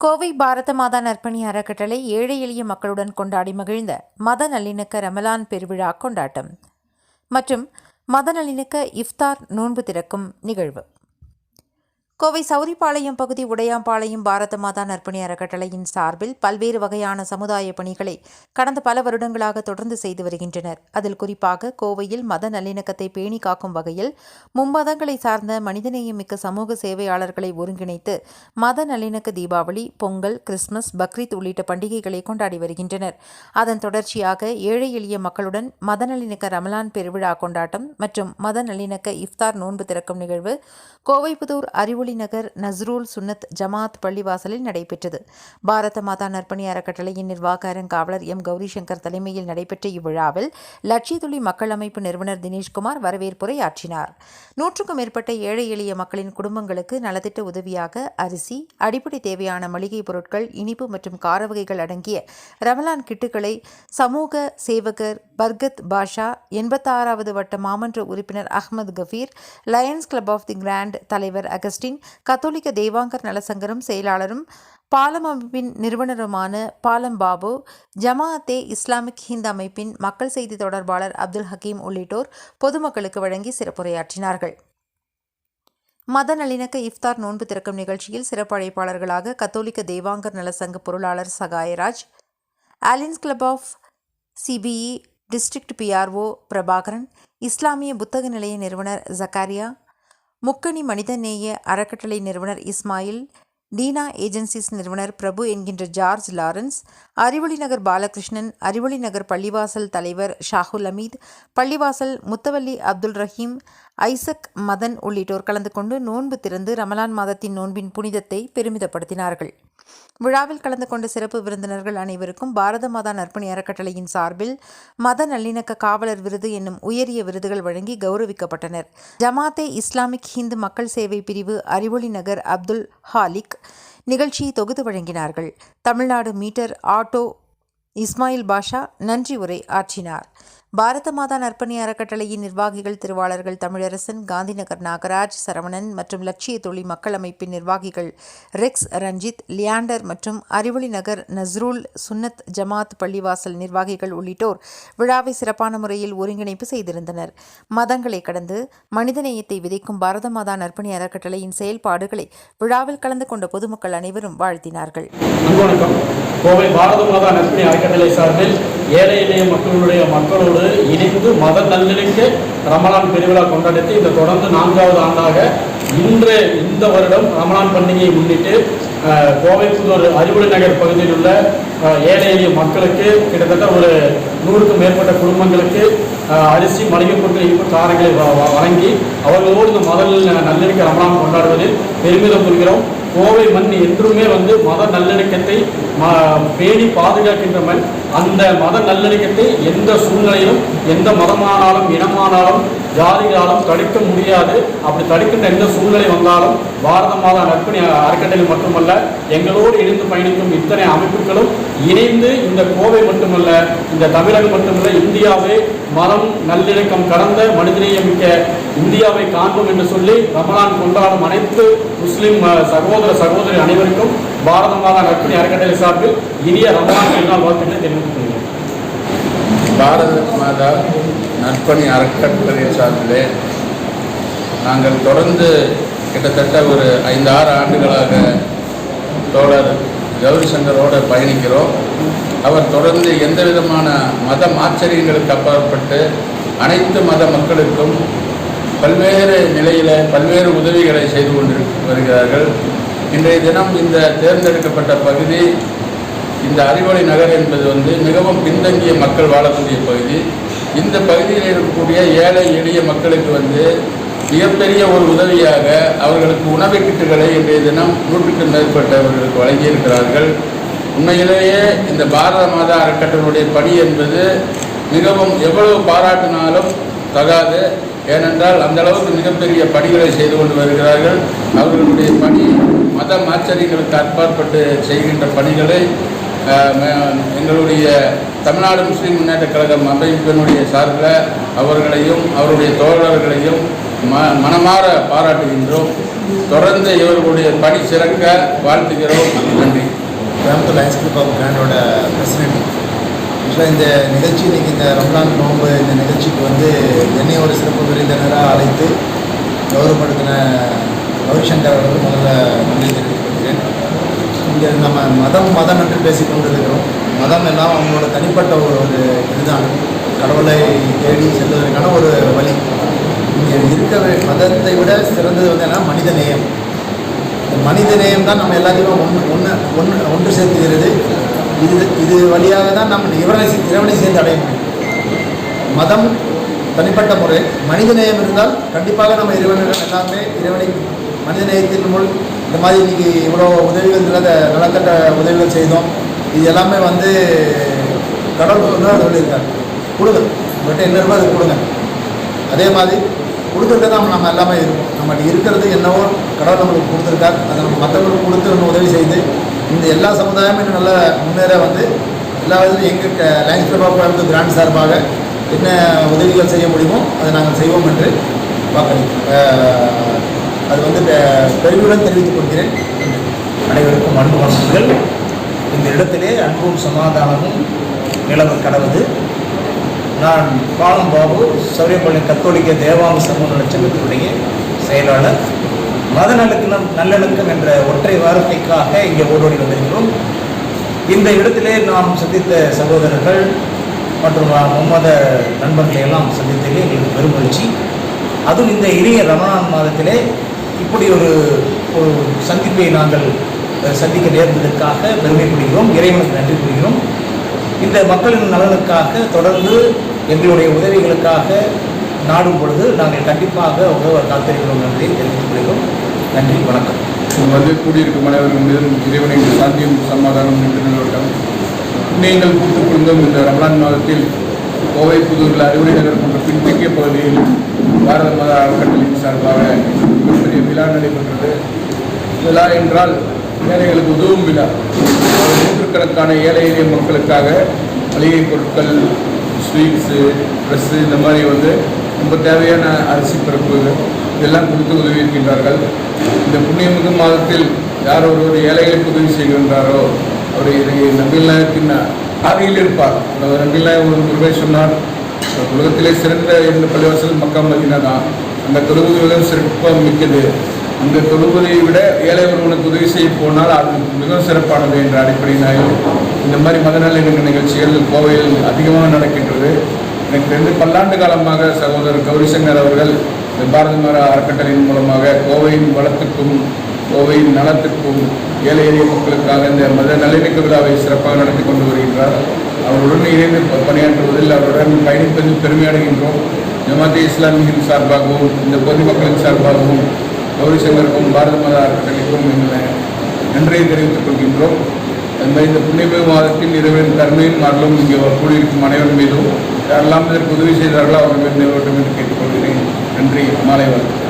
கோவை பாரத மாதா நற்பணி அறக்கட்டளை ஏழை எளிய மக்களுடன் கொண்டாடி மகிழ்ந்த மத நல்லிணக்க ரமலான் பெருவிழா கொண்டாட்டம். மற்றும் மத நல்லிணக்க இஃப்தார் நோன்பு திறக்கும் நிகழ்வு. கோவை சௌரிபாளையம் பகுதி உடையாம்பாளையம் பாரத மாதா நற்பணி அறக்கட்டளையின் சார்பில் பல்வேறு வகையான சமுதாய பணிகளை கடந்த பல வருடங்களாக தொடர்ந்து செய்து வருகின்றனர். அதில் குறிப்பாக கோவையில் மத நல்லிணக்கத்தை பேணி காக்கும் வகையில் மும்மதங்களை சார்ந்த மனிதநேயமிக்க சமூக சேவையாளர்களை ஒருங்கிணைத்து மத நல்லிணக்க தீபாவளி பொங்கல் கிறிஸ்துமஸ் பக்ரீத் உள்ளிட்ட பண்டிகைகளை கொண்டாடி வருகின்றனர். அதன் தொடர்ச்சியாக ஏழை எளிய மக்களுடன் மத நல்லிணக்க ரமலான் பெருவிழா கொண்டாட்டம் மற்றும் மத நல்லிணக்க இஃப்தார் நோன்பு திறக்கும் நிகழ்வு கோவைப்புதூர் அறிவொளி நகர் நஸ்ரூல் சுன்னத் ஜமாத் பள்ளிவாசலில் நடைபெற்றது. பாரத மாதா நற்பணி அறக்கட்டளையின் நிர்வாக அறங்காவலர் எம். கௌரி சங்கர் தலைமையில் நடைபெற்ற இவ்விழாவில் லட்சியதுளி மக்கள் அமைப்பு நிறுவனர் தினேஷ்குமார் வரவேற்புரை ஆற்றினார். நூற்றுக்கும் மேற்பட்ட ஏழை எளிய மக்களின் குடும்பங்களுக்கு நலத்திட்ட உதவியாக அரிசி அடிப்படை தேவையான மளிகை பொருட்கள் இனிப்பு மற்றும் கார வகைகள் அடங்கிய ரமலான் கிட்டுகளை சமூக சேவகர் பர்கத் பாஷா எண்பத்தாறாவது வட்ட மாமன்ற உறுப்பினர் Ahmed Kafeer lions club of the grand தலைவர் அகஸ்டின் கத்தோலிக்க தேவாங்கர் நலசங்கரும் செயலாளரும் பாலம் அமைப்பின் நிறுவனருமான பாலம் பாபு ஜமாஅத்தே இஸ்லாமிக் ஹிந்த் அமைப்பின் மக்கள் செய்தி தொடர்பாளர் அப்துல் ஹக்கீம் உள்ளிட்டோர் பொதுமக்களுக்கு வழங்கி சிறப்புரையாற்றினார்கள். மத நல்லிணக்க இஃப்தார் நோன்பு திறக்கும் நிகழ்ச்சியில் சிறப்பு அழைப்பாளர்களாக கத்தோலிக்க தேவாங்கர் நலசங்க பொருளாளர் Sahayaraj alliance club of CBE district PRO Prabhakaran இஸ்லாமிய புத்தக நிலைய நிறுவனர் ஜக்காரியா முக்கணி மனிதநேய அறக்கட்டளை நிறுவனர் இஸ்மாயில் டீனா ஏஜென்சிஸ் நிறுவனர் பிரபு என்கின்ற ஜார்ஜ் லாரன்ஸ் அறிவொளி நகர் பாலகிருஷ்ணன் அறிவொளி நகர் பள்ளிவாசல் தலைவர் ஷாகுல் அமீத் பள்ளிவாசல் முத்தவல்லி அப்துல் ரஹீம் ஐசக் மதன் உள்ளிட்டோர் கலந்து கொண்டு நோன்பு திறந்து ரமலான் மாதத்தின் நோன்பின் புனிதத்தை பெருமிதப்படுத்தினார்கள். விழாவில் கலந்து கொண்ட சிறப்பு விருந்தினர்கள் அனைவருக்கும் பாரத மாதா நற்பணி அறக்கட்டளையின் சார்பில் மத நல்லிணக்க காவலர் விருது என்னும் உயரிய விருதுகள் வழங்கி கௌரவிக்கப்பட்டனர். ஜமாத்தே இஸ்லாமிக் ஹிந்து மக்கள் சேவை பிரிவு அறிவொளி நகர் அப்துல் ஹாலிக் நிகழ்ச்சியை தொகுத்து வழங்கினார்கள். தமிழ்நாடு மீட்டர் ஆட்டோ இஸ்மாயில் பாஷா நன்றி உரை ஆற்றினார். பாரத மாதா நற்பணி அறக்கட்டளையின் நிர்வாகிகள் திருவாளர்கள் தமிழரசன் காந்திநகர் நாகராஜ் சரவணன் மற்றும் லட்சிய தொழில் மக்கள் அமைப்பின் நிர்வாகிகள் ரெக்ஸ் ரஞ்சித் லியாண்டர் மற்றும் அறிவொளி நகர் நஸ்ரூல் சுன்னத் ஜமாத் பள்ளிவாசல் நிர்வாகிகள் உள்ளிட்டோர் விழாவை சிறப்பான முறையில் ஒருங்கிணைப்பு செய்திருந்தனர். மதங்களை கடந்து மனிதநேயத்தை விதைக்கும் பாரத மாதா நற்பணி அறக்கட்டளையின் செயல்பாடுகளை விழாவில் கலந்து கொண்ட பொதுமக்கள் அனைவரும் வாழ்த்தினார்கள். கோவை பாரத மாதா நற்பணி அறக்கட்டளை சார்பில் ஏழை மக்களுடைய மக்களோடு இணைந்து மத நல்லிணக்க ரமலான் பெருவிழா கொண்டாடத்தை இதை தொடர்ந்து நான்காவது ஆண்டாக இன்று இந்த வருடம் ரமலான் பண்டிகையை முன்னிட்டு கோவை புதூர் அறிவுரை நகர் பகுதியில் உள்ள ஏழை எளிய மக்களுக்கு கிட்டத்தட்ட ஒரு நூறுக்கும் மேற்பட்ட குடும்பங்களுக்கு அரிசி மளிகை பொருட்கள் இனிப்பு காரங்களை வழங்கி அவர்களோடு இந்த மத நல்ல- நல்லிணக்க ரமலான் கொண்டாடுவதில் பெருமிதம் கொள்கிறோம். கோவை மண் என்றுமே வந்து மத நல்லிணக்கத்தை பேணி பாதுகாக்கின்ற மண். அந்த மத நல்லிணக்கத்தை எந்த சூழ்நிலையிலும் எந்த மதமானாலும் இனமானாலும் ஜாதிகளாலும் தடுக்க முடியாது. அப்படி தடுக்கின்ற எந்த சூழ்நிலை வந்தாலும் பாரத மாதா நற்பணி அறக்கட்டளை மட்டுமல்ல எங்களோடு இணைந்து பயணிக்கும் இத்தனை அமைப்புகளும் இணைந்து இந்த கோவை மட்டுமல்ல இந்த தமிழகம் மட்டுமல்ல இந்தியாவே மதம் நல்லிணக்கம் கடந்த மனிதநேயமிக்க இந்தியாவை காண்போம் என்று சொல்லி ரமலான் கொண்டாடும் அனைத்து முஸ்லிம் சகோதர சகோதரி அனைவருக்கும் பாரத மாதா நற்பணி அறக்கட்டளை சார்பில் இனிய ரமலான் பெருநாள் வாழ்த்துக்களை தெரிவித்துக் பாரத மாதா நற்பணி அறக்கட்டளை சார்பிலே நாங்கள் தொடர்ந்து கிட்டத்தட்ட ஒரு ஐந்து ஆறு ஆண்டுகளாக தோழர் கௌரி சங்கரோடு பயணிக்கிறோம். அவர் தொடர்ந்து எந்த விதமான மத ஆச்சரியங்களுக்கு அப்பாற்பட்டு அனைத்து மத மக்களுக்கும் பல்வேறு நிலையில் பல்வேறு உதவிகளை செய்து கொண்டு வருகிறார்கள். இன்றைய தினம் இந்த தேர்ந்தெடுக்கப்பட்ட பகுதி இந்த அறிவொளி நகர் என்பது வந்து மிகவும் பின்தங்கிய மக்கள் வாழக்கூடிய பகுதி. இந்த பகுதியில் இருக்கக்கூடிய ஏழை எளிய மக்களுக்கு வந்து மிகப்பெரிய ஒரு உதவியாக அவர்களுக்கு உணவு கிட்டுகளை இன்றைய தினம் நூற்றுக்கும் மேற்பட்டவர்களுக்கு வழங்கியிருக்கிறார்கள். உண்மையிலேயே இந்த பாரத மாதா அறக்கட்டளையுடைய பணி என்பது மிகவும் எவ்வளவு பாராட்டினாலும் தகாது. ஏனென்றால் அந்த அளவுக்கு மிகப்பெரிய பணிகளை செய்து கொண்டு வருகிறார்கள். அவர்களுடைய பணி மத ஆச்சரியங்களுக்கு அற்பாற்பட்டு செய்கின்ற பணிகளை எங்களுடைய தமிழ்நாடு முஸ்லீம் முன்னேற்ற கழகம் அமைப்பினுடைய சார்பில் அவர்களையும் அவருடைய தோழர்களையும் ம மனமாற பாராட்டுகின்றோம். தொடர்ந்து இவர்களுடைய பணி சிறக்க வாழ்த்துகிறோம். நன்றி. கிராமத்தில் லயன்ஸ் கிளப் பிரசிடென்ட் இப்போ இந்த நிகழ்ச்சி இன்னைக்கு இந்த ரம்லான் நோன்பு இந்த நிகழ்ச்சிக்கு வந்து என்னை ஒரு சிறப்பு விருந்தினராக அழைத்து கௌரவப்படுத்தின ரவிசங்கர் அவர்களுக்கு முதல்ல நன்றி தெரிவித்துக்கொள்கிறேன். இங்கே நம்ம மதம் மதம் என்று பேசிக்கொண்டிருக்கிறோம் மதம் எல்லாம் அவங்களோட தனிப்பட்ட ஒரு ஒரு இதுதான். கடவுளை தேடி செல்வதற்கான ஒரு வழி. இங்கே இருக்கவே மதத்தை விட சிறந்தது வந்து என்ன மனித நேயம் மனித நேயம் தான் நம்ம எல்லாத்தையுமே ஒன்று ஒன்று ஒன்று ஒன்று சேர்த்துகிறது. இது இது வழியாக தான் நம்ம இறைவனை இறைவனை சேர்ந்து அடைய முடியும். மதம் தனிப்பட்ட முறை மனித நேயம் இருந்தால் கண்டிப்பாக நம்ம இறைவனிடம் எல்லாமே இறைவனை மனித நேயத்தின் மூல் இந்த மாதிரி இன்றைக்கி இவ்வளோ உதவிகள் நல நலத்தட்ட உதவிகள் செய்தோம். இது எல்லாமே வந்து கடவுள் வந்து அது கொடுங்க உங்கள்கிட்ட என்ன இருக்கோ அது கொடுங்க அதே மாதிரி கொடுத்துட்டு தான் நம்ம எல்லாமே இருக்கும். நம்மகிட்ட இருக்கிறது என்னவோ கடவுள் நம்மளுக்கு கொடுத்துருக்கார். அதை நம்ம மற்றவங்களுக்கு கொடுத்து நம்ம உதவி செய்து இந்த எல்லா சமுதாயமும் இன்னும் நல்ல முன்னேற வந்து எல்லா விதத்திலும் எங்கள் lions club of Coimbatore grand சார்பாக என்ன உதவிகள் செய்ய முடியுமோ அதை நாங்கள் செய்வோம் என்று வாக்களி அது வந்து பெருமையுடன் தெரிவித்துக் கொள்கிறேன். அனைவருக்கும் அன்பு வணக்கங்கள். இந்த இடத்திலே அன்பும் சமாதானமும் நிலவு கடவுது. நான் பாலம் பாபு சௌரியப்பள்ளி கத்தோலிக்க தேவாங்க சமூக நலச்சங்கத்தினுடைய செயலாளர். மத நல்லிணக்கம் நல்லிணக்கம் என்ற ஒற்றை வார்த்தைக்காக இங்கே ஓடோடி வந்திருக்கிறோம். இந்த இடத்திலே நாம் சந்தித்த சகோதரர்கள் மற்றும் மும்மத நண்பர்களை எல்லாம் சந்தித்ததிலே எங்களுக்கு பெருமகிழ்ச்சி. அதுவும் இந்த இனிய ரமணான் மாதத்திலே இப்படி ஒரு ஒரு சந்திப்பை நாங்கள் சந்திக்க நேர்ந்ததற்காக பெருமைப்படுகிறோம் இறைவனுக்கு நன்றி கூறுகிறோம் இந்த மக்களின் நலனுக்காக தொடர்ந்து எங்களுடைய உதவிகளுக்காக நாடும் பொழுது நாங்கள் கண்டிப்பாக உதவ காத்திருக்கிறோம் என்பதை தெரிவித்துக் கொள்கிறோம். நன்றி வணக்கம். வந்து கூடியிருக்கும் அனைவரும் மீதும் இறைவனின் சாந்தியும் சமாதானம் என்று நிலவட்டம். நீங்கள் கொடுத்துக் கொள்ளும் இந்த ரமலான் மாதத்தில் கோவை புதூரில் அறிவுரை நகர் போன்ற பின்தங்கிய பகுதியில் பாரத மத அறக்கட்டளையின் சார்பாக மிகப்பெரிய விழா நடைபெற்றது. விழா என்றால் ஏழைகளுக்கு உதவும் விழா. நூற்றுக்கணக்கான ஏழை எளிய மக்களுக்காக மளிகை பொருட்கள் ஸ்வீட்ஸு ட்ரெஸ்ஸு இந்த மாதிரி வந்து ரொம்ப தேவையான அரிசி பருப்பு இதெல்லாம் கொடுத்து உதவி இருக்கின்றார்கள். இந்த புண்ணியமிகு மாதத்தில் யார் ஒருவர் ஏழைகளுக்கு உதவி செய்கின்றாரோ அவர் இதை நம்பில் நாயகத்தின் ஆதியில் இருப்பார். அந்த நம்பில் நாயகம் ஒரு முறை சொன்னார். உலகத்திலே சிறந்த இரண்டு பள்ளிவாசல் மக்கா மதினா தான். அந்த தொழுகுதிகளும் சிறப்பாக மிக்கது. அந்த தொழுகுதியை விட ஏழை ஒருவனுக்கு உதவி செய்ய போனால் அது மிகவும் சிறப்பானது என்ற அடிப்படையினாலும் இந்த மாதிரி மத நிகழ்ச்சிகள் கோவையில் அதிகமாக நடக்கின்றது. எனக்கு தெரிந்து பல்லாண்டு காலமாக சகோதரர் கௌரிசங்கர் அவர்கள் இந்த பாரத மர அறக்கட்டளையின் மூலமாக கோவையின் வளத்துக்கும் கோவையின் நலத்திற்கும் ஏழை எளிய மக்களுக்காக இந்த மத நல்லிணக்க விழாவை சிறப்பாக நடத்தி கொண்டு வருகின்றார். அவருடன் இணைந்து பணியாற்றுவதில் அவருடன் பயணிப்பதில் பெருமையடைகின்றோம் ஜமாத்தே இஸ்லாமியின் சார்பாகவும் இந்த பொதுமக்களின் சார்பாகவும் கௌரிசங்கருக்கும் பாரத மாதா அறக்கட்டளைக்கும் எங்களை நன்றியை தெரிவித்துக் கொள்கின்றோம். அந்த இந்த புண்ணியமிகு மாதத்தின் இரவின் கருணையும் மாறலும் இங்கே கூடியிருக்கும் அனைவர் மீதும். யாரெல்லாம் இதற்கு உதவி செய்தார்களோ? அவர்கள் மீது நிலவட்டும் என்று கேட்டுக்கொள்கிறேன். நன்றி. மாலை வணக்கம்.